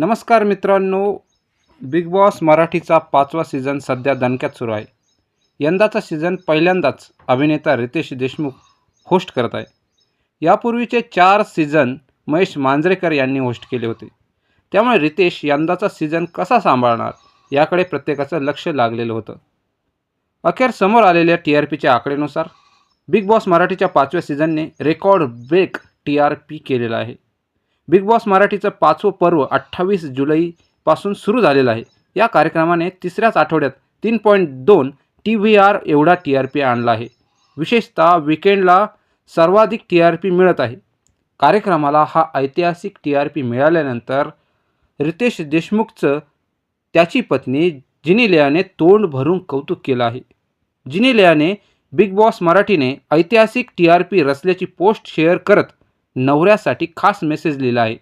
नमस्कार मित्रांनो big Boss मराठीचा पाचवा सीझन सध्या दणक्यात सुरू आहे. यंदाचा सीझन पहिल्यांदाच अभिनेता रितेश देशमुख होस्ट करत आहे. यापूर्वीचे चार सीझन महेश मांजरेकर यांनी होस्ट केले होते. त्यामुळे रितेश यंदाचा सीझन कसा सांभाळणार याकडे प्रत्येकाचं लक्ष लागलेलं होतं. अखेर समोर आलेल्या टी आर पीच्या आकडेनुसार बिग बॉस मराठीच्या पाचव्या सीझनने record break T R P केलेला आहे. बिग बॉस मराठीचं पाचवं पर्व अठ्ठावीस जुलैपासून सुरू झालेलं आहे. या कार्यक्रमाने तिसऱ्याच आठवड्यात तीन पॉईंट दोन टी व्ही आर एवढा टी आर पी आणला आहे. विशेषतः विकेंडला सर्वाधिक टी आर पी मिळत आहे. कार्यक्रमाला हा ऐतिहासिक टी आर पी मिळाल्यानंतर रितेश देशमुखचं त्याची पत्नी जिनिलियाने तोंड भरून कौतुक केलं आहे. जिनिलियाने बिग बॉस मराठीने ऐतिहासिक टी आर पी रचल्याची पोस्ट शेअर करत नवऱ्यासाठी खास मेसेज लिहिला आहे.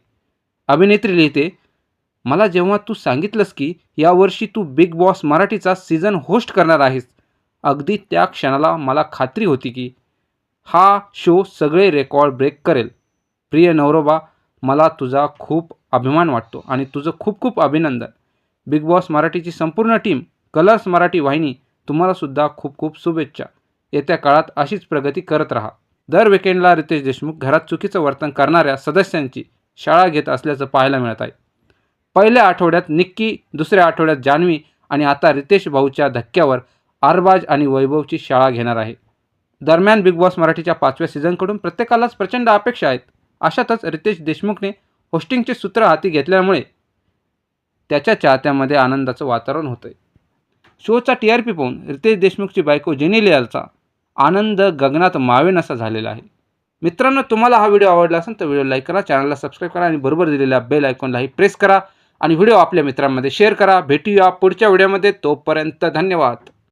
अभिनेत्री लिहिते मला जेव्हा तू सांगितलंस की यावर्षी तू बिग बॉस मराठीचा सीझन होस्ट करणार आहेस अगदी त्या क्षणाला मला खात्री होती की हा शो सगळे रेकॉर्ड ब्रेक करेल. प्रिय नवरोबा मला तुझा खूप अभिमान वाटतो आणि तुझं खूप खूप अभिनंदन. बिग बॉस मराठीची संपूर्ण टीम कलर्स मराठी वाहिनी तुम्हालासुद्धा खूप खूप शुभेच्छा. येत्या काळात अशीच प्रगती करत राहा. दर विकेंडला रितेश देशमुख घरात चुकीचं वर्तन करणाऱ्या सदस्यांची शाळा घेत असल्याचं पाहायला मिळत आहे. पहिल्या आठवड्यात निक्की दुसऱ्या आठवड्यात जान्हवी आणि आता रितेश भाऊच्या धक्क्यावर आरबाज आणि वैभवची शाळा घेणार आहे. दरम्यान बिग बॉस मराठीच्या पाचव्या सीझनकडून प्रत्येकालाच प्रचंड अपेक्षा आहेत. अशातच रितेश देशमुखने होस्टिंगचे सूत्र हाती घेतल्यामुळे त्याच्या चाहत्यामध्ये आनंदाचं वातावरण होतं आहे शोचा टी आर पी पाहून रितेश देशमुखची बायको जेनी जेनिलियालचा आनंद गगनात मावेन असा झालेला आहे. मित्रांनो तुम्हाला हा व्हिडिओ आवडला असेल तर व्हिडिओ लाईक करा चॅनलला सबस्क्राईब करा आणि बरोबर दिलेल्या बेल आयकॉनलाही प्रेस करा आणि व्हिडिओ आपल्या मित्रांमध्ये शेअर करा. भेटूया पुढच्या व्हिडिओमध्ये. तोपर्यंत धन्यवाद.